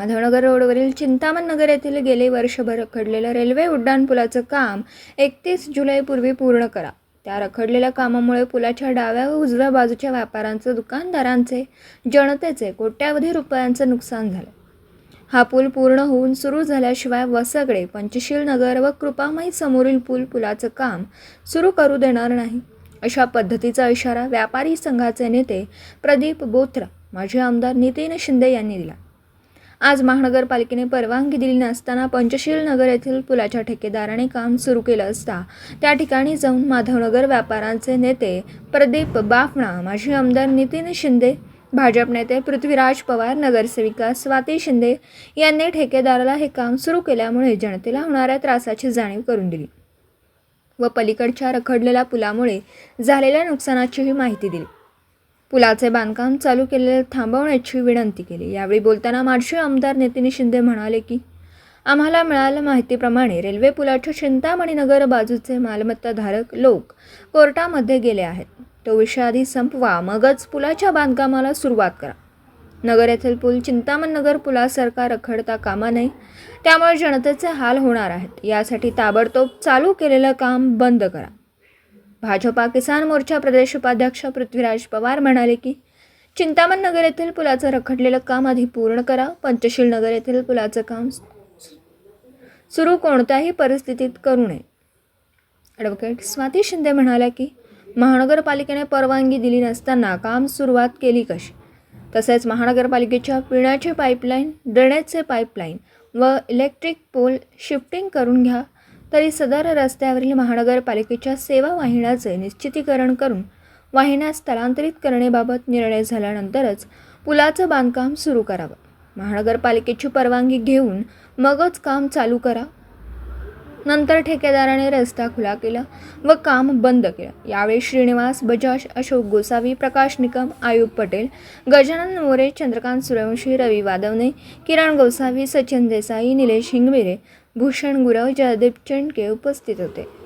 माधवनगर रोडवरील चिंतामण नगर येथील गेले वर्षभर रखडलेलं रेल्वे उड्डाणपुलाचं काम एकतीस जुलैपूर्वी पूर्ण करा. त्या रखडलेल्या कामामुळे पुलाच्या डाव्या व उजव्या बाजूच्या व्यापाऱ्यांचं दुकानदारांचे जनतेचे कोट्यावधी रुपयांचं नुकसान झालं. हा पूल पूर्ण होऊन सुरू झाल्याशिवाय वसगडे पंचशील नगर व कृपामयी समोरील पूल पुलाचं काम सुरू करू देणार नाही अशा पद्धतीचा इशारा व्यापारी संघाचे नेते प्रदीप बोथरा माजी आमदार नितीन शिंदे यांनी दिला. आज महानगरपालिकेने परवानगी दिली नसताना पंचशील नगर येथील पुलाच्या ठेकेदाराने काम सुरू केलं असता त्या ठिकाणी जाऊन माधवनगर व्यापाऱ्यांचे नेते प्रदीप बाफणा माजी आमदार नितीन शिंदे भाजप नेते पृथ्वीराज पवार नगरसेविका स्वाती शिंदे यांनी ठेकेदाराला हे काम सुरू केल्यामुळे जनतेला होणाऱ्या त्रासाची जाणीव करून दिली व पलीकडच्या रखडलेल्या पुलामुळे झालेल्या नुकसानाचीही माहिती दिली. पुलाचे बांधकाम चालू केलेले थांबवण्याची विनंती केली. यावेळी बोलताना माजी आमदार नितीन शिंदे म्हणाले की आम्हाला मिळाल्या माहितीप्रमाणे रेल्वे पुलाच्या चिंतामणी नगर बाजूचे मालमत्ताधारक लोक कोर्टामध्ये गेले आहेत. तो विषय आधी संपवा मगच पुलाच्या बांधकामाला सुरुवात करा. नगर येथील पूल चिंतामण नगर पुलासारखा रखडता कामा नये त्यामुळे जनतेचे हाल होणार आहेत. यासाठी ताबडतोब चालू केलेलं काम बंद करा. भाजपा किसान मोर्चा प्रदेश उपाध्यक्ष पृथ्वीराज पवार म्हणाले की चिंतामण नगर येथील पुलाचं रखडलेलं काम आधी पूर्ण करा. पंचशील नगर येथील पुलाचं काम सुरू कोणत्याही परिस्थितीत करू नये. ॲडव्होकेट स्वाती शिंदे म्हणाल्या की महानगरपालिकेने परवानगी दिली नसताना काम सुरुवात केली कशी? तसेच महानगरपालिकेच्या पिण्याचे पाईपलाईन ड्रेनेजचे पाईपलाईन व इलेक्ट्रिक पोल शिफ्टिंग करून घ्या. तरी सदर रस्त्यावरील महानगरपालिकेच्या सेवा वाहिन्याचे निश्चितीकरण करून वाहिन्या स्थलांतरित करण्याबाबत निर्णय झाल्यानंतरच पुलाचं बांधकाम सुरू करावं. महानगरपालिकेची परवानगी घेऊन मगच काम चालू करा. नंतर ठेकेदाराने रस्ता खुला केला व काम बंद केलं. यावेळी श्रीनिवास बजाज अशोक गोसावी प्रकाश निकम आयुब पटेल गजानन मोरे चंद्रकांत सूर्यवंशी रवी वादवणे किरण गोसावी सचिन देसाई निलेश हिंगमिरे भूषण गुरव जयदीप चंडके उपस्थित होते.